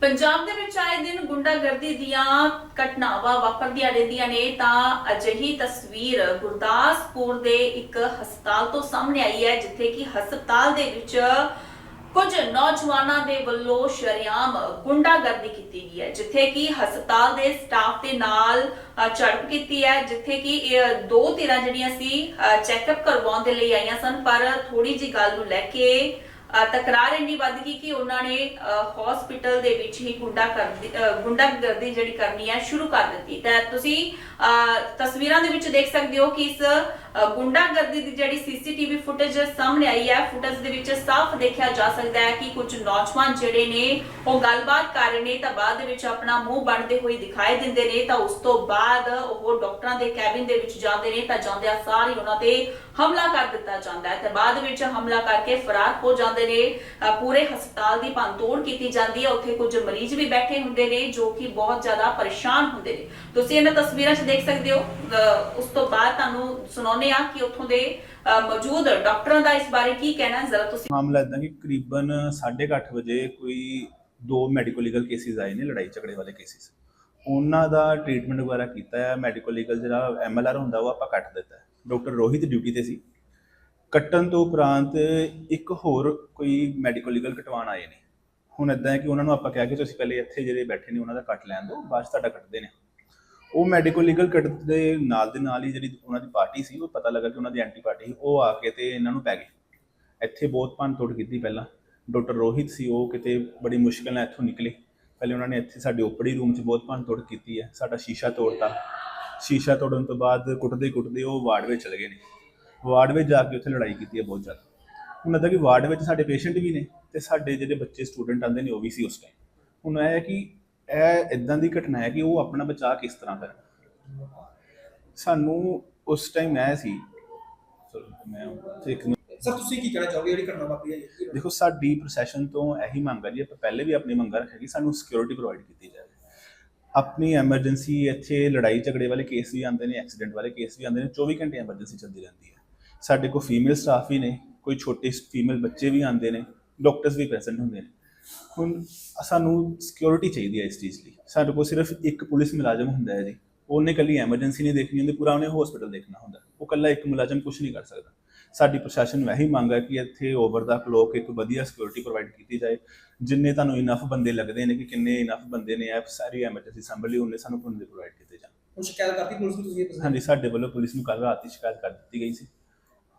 ਪੰਜਾਬ ਦੇ ਵਿੱਚ ਆਏ ਦਿਨ ਗੁੰਡਾਗਰਦੀ ਦੀਆਂ ਘਟਨਾਵਾਂ ਵਾਪਰਦੀਆਂ ਰਹਿੰਦੀਆਂ ਨੇ, ਤਾਂ ਅਜਿਹੀ ਤਸਵੀਰ ਗੁਰਦਾਸਪੁਰ ਦੇ ਇੱਕ ਹਸਪਤਾਲ ਤੋਂ ਸਾਹਮਣੇ ਆਈ ਹੈ, ਜਿੱਥੇ ਕਿ ਹਸਪਤਾਲ ਦੇ ਵਿੱਚ ਕੁਝ ਨੌਜਵਾਨਾਂ ਦੇ ਵੱਲੋਂ ਸ਼ਰੇਆਮ ਗੁੰਡਾਗਰਦੀ ਕੀਤੀ ਗਈ ਹੈ, ਜਿੱਥੇ ਕਿ ਹਸਪਤਾਲ ਦੇ ਸਟਾਫ ਦੇ ਨਾਲ ਝੜਪ ਕੀਤੀ ਹੈ, ਜਿੱਥੇ ਕਿ ਇਹ ਦੋ ਧਿਰਾਂ ਜਿਹੜੀਆਂ ਸੀ ਚੈੱਕਅਪ ਕਰਵਾਉਣ ਦੇ ਲਈ ਆਈਆਂ ਸਨ, ਪਰ ਥੋੜੀ ਜੀ ਗੱਲ ਨੂੰ ਲੈ ਕੇ ਤਕਰਾਰ ਇੰਨੀ ਵੱਧ ਗਈ ਕਿ ਉਹਨਾਂ ਨੇ ਹਸਪੀਟਲ ਦੇ ਵਿੱਚ ਹੀ ਗੁੰਡਾ ਕਰਦੀ ਗੁੰਡਾਗਰਦੀ ਜਿਹੜੀ ਕਰਨੀ ਹੈ ਸ਼ੁਰੂ ਕਰ ਦਿੱਤੀ। ਤਾਂ ਤੁਸੀਂ ਅ, ਤਸਵੀਰਾਂ ਦੇ ਵਿੱਚ ਦੇਖ ਸਕਦੇ ਹੋ ਕਿ ਇਸ ਗੁੰਡਾਗਰਦੀ ਦੀ ਜਿਹੜੀ ਸੀਸੀਟੀਵੀ ਫੁਟੇਜ ਸਾਹਮਣੇ ਆਈ ਹੈ ਫੁਟੇਜ ਦੇ ਵਿੱਚ ਸਾਫ਼ ਦੇਖਿਆ ਜਾ ਸਕਦਾ ਹੈ ਕਿ ਕੁਝ ਨੌਜਵਾਨ ਜਿਹੜੇ ਨੇ ਉਹ ਗੱਲਬਾਤ ਕਰ ਰਹੇ ਨੇ ਤਾਂ ਬਾਅਦ ਦੇ ਵਿੱਚ ਆਪਣਾ ਮੂੰਹ ਬੰਨਦੇ ਹੋਏ ਦਿਖਾਈ ਦਿੰਦੇ ਨੇ ਤਾਂ ਉਸ ਤੋਂ ਬਾਅਦ ਉਹ ਡਾਕਟਰਾਂ ਦੇ ਕੈਬਿਨ ਦੇ ਵਿੱਚ ਜਾਂਦੇ ਨੇ ਤਾਂ ਜਾਂਦਿਆਂ ਸਾਰ ਹੀ ਉਹਨਾਂ ਤੇ ਹਮਲਾ ਕਰ ਦਿੱਤਾ ਜਾਂਦਾ ਹੈ। ਤੇ ਬਾਅਦ ਵਿੱਚ ਹਮਲਾ ਕਰਕੇ ਫਰਾਰ ਹੋ ਜਾਂਦੇ ਨੇ। ਪੂਰੇ ਹਸਪਤਾਲ ਦੀ ਭੰਨਤੋੜ ਕੀਤੀ ਜਾਂਦੀ ਹੈ। ਉੱਥੇ ਕੁਝ ਮਰੀਜ਼ ਵੀ ਬੈਠੇ ਹੁੰਦੇ ਨੇ ਜੋ ਕਿ ਬਹੁਤ ਜ਼ਿਆਦਾ ਪਰੇਸ਼ਾਨ ਹੁੰਦੇ ਨੇ। ਤੁਸੀਂ ਇਹਨਾਂ ਤਸਵੀਰਾਂ 'ਚ ਦੇਖ ਸਕਦੇ ਹੋ। ਅ, ਉਸ ਤੋਂ ਬਾਅਦ ਤੁਹਾਨੂੰ ਸੁਣਾਉਂਦੇ ਆ ਕਿ ਉੱਥੋਂ ਦੇ ਮੌਜੂਦ ਡਾਕਟਰਾਂ ਦਾ ਇਸ ਬਾਰੇ ਕੀ ਕਹਿਣਾ ਜ਼ਰਾ ਤੁਸੀਂ ਮਾਮਲਾ ਇਦਾਂ ਕਿ ਕਰੀਬਨ 8:30 ਵਜੇ ਕੋਈ ਦੋ ਮੈਡੀਕਲ ਲੀਗਲ ਕੇਸਿਸ ਆਏ ਨੇ, ਲੜਾਈ ਝਗੜੇ ਵਾਲੇ ਕੇਸਿਸ ਉਹਨਾਂ ਦਾ ਟ੍ਰੀਟਮੈਂਟ ਵਗੈਰਾ ਕੀਤਾ ਹੈ। ਮੈਡੀਕਲ ਲੀਗਲ ਜਿਹੜਾ ਐਮਐਲਆਰ ਹੁੰਦਾ, ਉਹ ਆਪਾਂ ਕੱਟ ਦਿੱਤਾ ਹੈ। ਡਾਕਟਰ ਰੋਹਿਤ ਡਿਊਟੀ ਤੇ ਸੀ। ਕੱਟਣ ਤੋਂ ਉਪਰੰਤ ਇੱਕ ਹੋਰ ਕੋਈ ਮੈਡੀਕਲ ਲੀਗਲ ਕਟਵਾਉਣ ਆਏ ਨੇ। ਹੁਣ ਇਦਾਂ ਹੈ ਕਿ ਉਹਨਾਂ ਨੂੰ ਆਪਾਂ ਕਿਹਾ ਕਿ ਤੁਸੀਂ ਪਹਿਲੇ ਇੱਥੇ ਜਿਹੜੇ ਬੈਠੇ ਨੇ, ਉਹਨਾਂ ਦਾ ਕੱਟ ਲੈਣ ਦਿਓ, ਬਾਅਦ 'ਚ ਤੁਹਾਡਾ ਕੱਟਦੇ ਨੇ। ਉਹ ਮੈਡੀਕਲ ਲੀਗਲ ਕੱਟ ਦੇ ਨਾਲ ਦੇ ਨਾਲ ਹੀ ਜਿਹੜੀ ਉਹਨਾਂ ਦੀ ਪਾਰਟੀ ਸੀ, ਉਹ ਪਤਾ ਲੱਗਾ ਕਿ ਉਹਨਾਂ ਦੀ ਐਂਟੀ ਪਾਰਟੀ ਸੀ, ਉਹ ਆ ਕੇ ਤੇ ਇਹਨਾਂ ਨੂੰ ਪੈ ਗਏ। ਇੱਥੇ ਬਹੁਤ ਭੰਨ ਤੋੜ ਕੀਤੀ ਪਹਿਲਾਂ। ਡਾਕਟਰ ਰੋਹਿਤ ਸੀ, ਉਹ ਕਿਤੇ ਬੜੀ ਮੁਸ਼ਕਿਲ ਨਾਲ ਇੱਥੋਂ ਨਿਕਲੇ। ਪਹਿਲੇ ਉਹਨਾਂ ਨੇ ਇੱਥੇ ਸਾਡੇ ਓਪੜੀ ਰੂਮ 'ਚ ਬਹੁਤ ਭੰਨ ਤੋੜ ਕੀਤੀ ਹੈ, ਸਾਡਾ ਸ਼ੀਸ਼ਾ ਤੋੜਤਾ। ਸ਼ੀਸ਼ਾ ਤੋੜਨ ਤੋਂ ਬਾਅਦ ਕੁੱਟਦੇ ਕੁੱਟਦੇ ਉਹ ਵਾਰਡ ਵਿੱਚ ਚਲੇ ਗਏ ਨੇ। ਵਾਰਡ ਵਿੱਚ ਜਾ ਕੇ ਉੱਥੇ ਲੜਾਈ ਕੀਤੀ ਹੈ ਬਹੁਤ ਜ਼ਿਆਦਾ। ਹੁਣ ਇਹਦਾ ਕਿ ਵਾਰਡ ਵਿੱਚ ਸਾਡੇ ਪੇਸ਼ੈਂਟ ਵੀ ਨੇ ਤੇ ਸਾਡੇ ਜਿਹੜੇ ਬੱਚੇ ਸਟੂਡੈਂਟ ਆਉਂਦੇ ਨੇ, ਉਹ ਵੀ ਸੀ ਉਸ ਟਾਈਮ ਹੁਣ ਇਹ ਹੈ ਕਿ ਇਹ ਇਦਾਂ ਦੀ ਘਟਨਾ ਹੈ ਕਿ ਉਹ ਆਪਣਾ ਬਚਾਅ ਕਿਸ ਤਰ੍ਹਾਂ ਕਰਨ ਸਾਨੂੰ ਉਸ ਟਾਈਮ ਇਹ ਸੀ। ਮੈਂ ਉੱਥੇ ਇੱਕ ਸਰ ਤੁਸੀਂ ਕੀ ਕਹਿਣਾ ਚਾਹੋਗੇ? ਜਿਹੜੀ ਘਟਨਾ ਵਾਪਰੀ ਹੈ ਜੀ? ਦੇਖੋ ਸਾਡੀ ਪ੍ਰੋਸੈਸ਼ਨ ਤੋਂ ਇਹੀ ਮੰਗ ਹੈ ਜੀ ਆਪਾਂ ਪਹਿਲੇ ਵੀ ਆਪਣੀ ਮੰਗਾਂ ਰੱਖਿਆ ਕਿ ਸਾਨੂੰ ਸਿਕਿਉਰਿਟੀ ਪ੍ਰੋਵਾਈਡ ਕੀਤੀ ਜਾਵੇ। ਆਪਣੀ ਐਮਰਜੈਂਸੀ ਇੱਥੇ ਲੜਾਈ ਝਗੜੇ ਵਾਲੇ ਕੇਸ ਵੀ ਆਉਂਦੇ ਨੇ ਐਕਸੀਡੈਂਟ ਵਾਲੇ ਕੇਸ ਵੀ ਆਉਂਦੇ ਨੇ 24 ਘੰਟੇ ਐਮਰਜੈਂਸੀ ਚੱਲਦੀ ਰਹਿੰਦੀ ਹੈ। ਸਾਡੇ ਕੋਲ ਫੀਮੇਲ ਸਟਾਫ ਵੀ ਨੇ ਕੋਈ ਛੋਟੇ ਫੀਮੇਲ ਬੱਚੇ ਵੀ ਆਉਂਦੇ ਨੇ ਡਾਕਟਰਸ ਵੀ ਪ੍ਰੈਜ਼ੈਂਟ ਹੁੰਦੇ ਨੇ। ਹੁਣ ਸਾਨੂੰ ਸਿਕਿਉਰਿਟੀ ਚਾਹੀਦੀ ਹੈ ਇਸ ਚੀਜ਼ ਲਈ। ਸਾਡੇ ਕੋਲ ਸਿਰਫ ਇੱਕ ਪੁਲਿਸ ਮੁਲਾਜ਼ਮ ਹੁੰਦਾ ਹੈ ਜੀ। ਉਹਨੇ ਕੱਲੀ ਐਮਰਜੈਂਸੀ ਨਹੀਂ ਦੇਖਣੀ ਹੁੰਦੀ ਪੂਰਾ ਉਹਨੇ ਹਸਪੀਟਲ ਦੇਖਣਾ ਹੁੰਦਾ। ਉਹ ਕੱਲਾ ਇੱਕ ਮੁਲਾਜ਼ਮ ਕੁਝ ਨਹੀਂ ਕਰ ਸਕਦਾ। ਸਾਡੀ ਪ੍ਰਸ਼ਾਸਨ ਇਹੀ ਮੰਗ ਹੈ ਕਿ ਇੱਥੇ ਓਵਰ ਦਾ ਕਲੋਕ ਇੱਕ ਵਧੀਆ ਸਿਕਿਉਰਿਟੀ ਪ੍ਰੋਵਾਈਡ ਕੀਤੀ ਜਾਏ। ਜਿੰਨੇ ਤੁਹਾਨੂੰ ਇਨਫ ਬੰਦੇ ਲੱਗਦੇ ਨੇ ਕਿ ਕਿੰਨੇ ਇਨਫ ਬੰਦੇ ਨੇ ਇਹ ਸਾਰੀ ਐਮਰਜੈਂਸੀ ਸੰਭਲੀ ਉਹਨੇ ਸਾਨੂੰ ਬੰਦੇ ਪ੍ਰੋਵਾਈਡ ਕੀਤੇ ਜਾਣ। ਹੁਣ ਸ਼ਿਕਾਇਤ ਕਰਤੀ ਪੁਲਿਸ ਨੂੰ ਤੁਸੀਂ ਇਹ ਹਾਂਜੀ ਸਾਡੇ ਵੱਲੋਂ ਪੁਲਿਸ ਨੂੰ ਕੱਲ ਰਾਤ ਹੀ ਸ਼ਿਕਾਇਤ ਕਰ ਦਿੱਤੀ ਗਈ ਸੀ।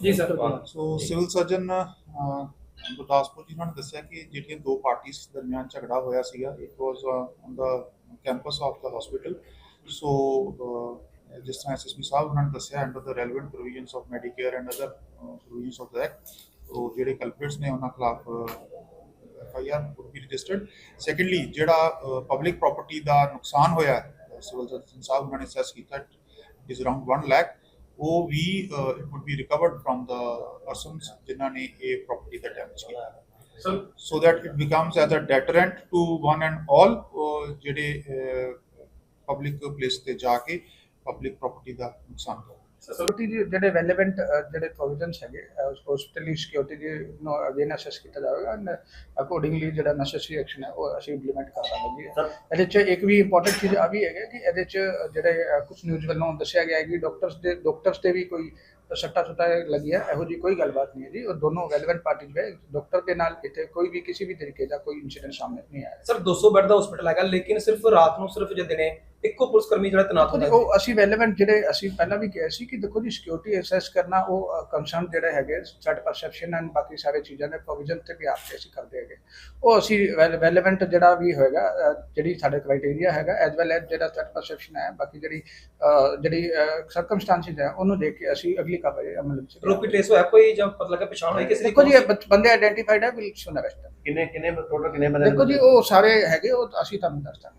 ji sir so civil surgeon Gurdaspur ji ਨੇ ਦੱਸਿਆ ਕਿ ਜਿਹੜੀਆਂ ਦੋ ਪਾਰਟੀਆਂ ਦਰਮਿਆਨ ਝਗੜਾ ਹੋਇਆ ਸੀਗਾ it was on the campus of the hospital so ਜਿਸ ਤਰ੍ਹਾਂ ਐਸਐਸਪੀ ਸਾਹਿਬ ਉਹਨਾਂ ਨੇ ਦੱਸਿਆ under the relevant provisions of Medicare and other provisions of the act so ਜਿਹੜੇ ਕਲਪਰੇਟਸ ਨੇ ਉਹਨਾਂ ਖਿਲਾਫ FIR would be registered secondly ਜਿਹੜਾ ਪਬਲਿਕ ਪ੍ਰਾਪਰਟੀ ਦਾ ਨੁਕਸਾਨ ਹੋਇਆ ਸਿਵਲ ਸਰਜਨ ਸਾਹਿਬ ਉਹਨਾਂ ਨੇ ਅਸੈਸ ਕੀਤਾ ਇਜ਼ ਅਰਾਊਂਡ 1 ਲੱਖ ਉਹ ਵੀ it would be recovered from the persons ਜਿਨ੍ਹਾਂ ਨੇ ਇਹ ਪ੍ਰਾਪਰਟੀ ਦਾ ਡੈਮੇਜ ਕੀਤਾ so that it becomes as a deterrent to one and all ਜਿਹੜੇ ਪਬਲਿਕ ਪਲੇਸ ਤੇ ਜਾ ਕੇ ਪਬਲਿਕ ਪ੍ਰਾਪਰਟੀ ਦਾ ਨੁਕਸਾਨ ਕਰ ਸਿਕਿਉਰਿਟੀ ਦੇ ਜਿਹੜੇ ਰੈਲੇਵੈਂਟ ਜਿਹੜੇ ਪ੍ਰੋਵੀਜ਼ਨਸ ਹੈਗੇ ਹਸਪੀਟਲੀ ਸਿਕਿਉਰਿਟੀ ਦੇ ਨੂੰ ਅਗੇਨ ਅਸੈਸ ਕੀਤਾ ਜਾਵੇਗਾ ਐਂਡ ਅਕੋਰਡਿੰਗਲੀ ਜਿਹੜਾ ਨੈਸੈਸਰੀ ਐਕਸ਼ਨ ਹੈ ਉਹ ਅਸੀਂ ਇੰਪਲੀਮੈਂਟ ਕਰ ਜੀ ਇਹਦੇ ਚ ਇੱਕ ਵੀ ਇੰਪੋਰਟੈਂਟ ਚੀਜ਼ ਆ ਵੀ ਹੈਗਾ ਕਿ ਇਹਦੇ ਚ ਜਿਹੜੇ ਕੁਝ ਨਿਊਜ਼ ਵੱਲੋਂ ਦੱਸਿਆ ਗਿਆ ਹੈ ਕਿ ਡਾਕਟਰਸ ਦੇ ਡਾਕਟਰਸ ਤੇ ਵੀ ਕੋਈ ਸੱਟਾ ਸੁੱਟਾ ਲੱਗਿਆ ਇਹੋ ਜੀ ਕੋਈ ਗੱਲਬਾਤ ਨਹੀਂ ਹੈ ਜੀ। ਉਹ ਦੋਨੋਂ ਰੈਲੇਵੈਂਟ ਪਾਰਟੀਜ਼ ਵੇ ਡਾਕਟਰ ਦੇ ਨਾਲ ਇੱਥੇ ਕੋਈ ਵੀ ਕਿਸੇ ਵੀ ਤਰੀਕੇ ਦਾ ਕੋਈ ਇਨਸੀਡੈਂਟ ਸਾਹਮਣੇ ਨਹੀਂ ਆਇਆ। ਸਰ 200 ਬੈੱਡ ਦਾ ਹਸਪੀਟਲ ਹੈਗਾ ਲੇਕਿਨ ਸਿਰਫ ਰਾਤ ਨੂੰ ਸਿਰਫ ਜੇ ਦਿਨੇ ਇੱਕੋ ਪੁਲਿਸ ਕਰਮੀ ਜਿਹੜਾ ਤੈਨਾਤ ਜੀ, ਹੁੰਦਾ ਹੈ। ਉਹ ਅਸੀਂ ਰੈਲੇਵੈਂਟ ਜਿਹੜੇ ਅਸੀਂ ਪਹਿਲਾਂ ਵੀ ਕਿਹਾ ਸੀ ਕਿ ਦੇਖੋ ਜੀ ਸਿਕਿਉਰਿਟੀ ਅਸੈਸ ਕਰਨਾ ਉਹ ਕੰਸਰਨ ਜਿਹੜੇ ਹੈਗੇ ਸੈਟ ਪਰਸੈਪਸ਼ਨ ਐਂਡ ਬਾਕੀ ਸਾਰੇ ਚੀਜ਼ਾਂ ਦੇ ਪ੍ਰੋਵੀਜ਼ਨ ਤੇ ਵੀ ਆਪੇ ਅਸੀਂ ਕਰਦੇ ਹੈਗੇ। ਉਹ ਅਸੀਂ ਰੈਲੇਵੈਂਟ ਜਿਹੜਾ ਵੀ ਹੋਏਗਾ ਜਿਹੜੀ ਸਾਡੇ ਕ੍ਰਾਈਟੇਰੀਆ ਹੈਗਾ ਐਸ ਵੈਲ ਐਸ ਜਿਹੜਾ ਸੈਟ ਪਰਸੈਪਸ਼ਨ ਹੈ ਬਾਕੀ ਜਿਹੜੀ ਜਿਹੜੀ ਸਰਕਮਸਟੈਂਸਿਸ ਹੈ ਉਹਨੂੰ ਦੇਖ ਕੇ ਅਸੀਂ ਅਗਲੀ ਕਾਰਵਾਈ ਅਮਲ ਵਿੱਚ ਰੋਪੀ ਟ੍ਰੇਸ ਹੋਇਆ ਕੋਈ ਜਾਂ ਪਤਾ ਲੱਗਾ ਪਛਾਣ ਹੋਈ ਕਿਸੇ ਦੀ ਦੇਖੋ ਜੀ ਇਹ ਬੰਦ- ਬੰਦੇ ਆਇਡੈਂਟੀਫਾਈਡ ਹੈ ਵਿਲ ਸੁਨ ਅਰੈਸਟ ਕਿੰਨੇ ਕਿੰਨੇ ਟੋਟਲ ਕਿੰਨੇ ਬੰਦੇ ਦੇਖੋ ਜੀ ਉਹ ਸਾਰੇ ਹੈਗੇ ਉਹ ਅਸੀਂ ਤੁਹਾਨੂੰ ਦੱਸ ਦਾਂਗੇ।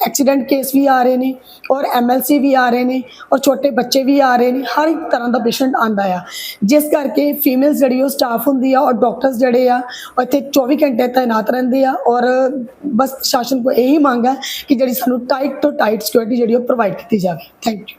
ਐਕਸੀਡੈਂਟ ਕੇਸ ਵੀ ਆ ਰਹੇ ਨੇ ਔਰ ਐਮਐਲਸੀ ਵੀ ਆ ਰਹੇ ਨੇ ਔਰ ਛੋਟੇ ਬੱਚੇ ਵੀ ਆ ਰਹੇ ਨੇ, ਹਰ ਇੱਕ ਤਰ੍ਹਾਂ ਦਾ ਪੇਸ਼ੈਂਟ ਆਂਦਾ ਆ। ਜਿਸ ਕਰਕੇ ਫੀਮੇਲਸ ਜਿਹੜੀ ਉਹ ਸਟਾਫ ਹੁੰਦੀ ਆ, ਔਰ ਡਾਕਟਰਸ ਜਿਹੜੇ ਆ, ਉਹ ਇੱਥੇ 24 ਘੰਟੇ ਤਾਇਨਾਤ ਰਹਿੰਦੇ ਆ ਔਰ ਬਸ ਸ਼ਾਸਨ ਕੋ ਇਹੀ ਮੰਗ ਹੈ ਕਿ ਜਿਹੜੀ ਸਾਨੂੰ ਟਾਈਟ ਤੋਂ ਟਾਈਟ ਸਿਕਿਉਰਿਟੀ ਜਿਹੜੀ ਉਹ ਪ੍ਰੋਵਾਈਡ ਕੀਤੀ ਜਾਵੇ। Thank you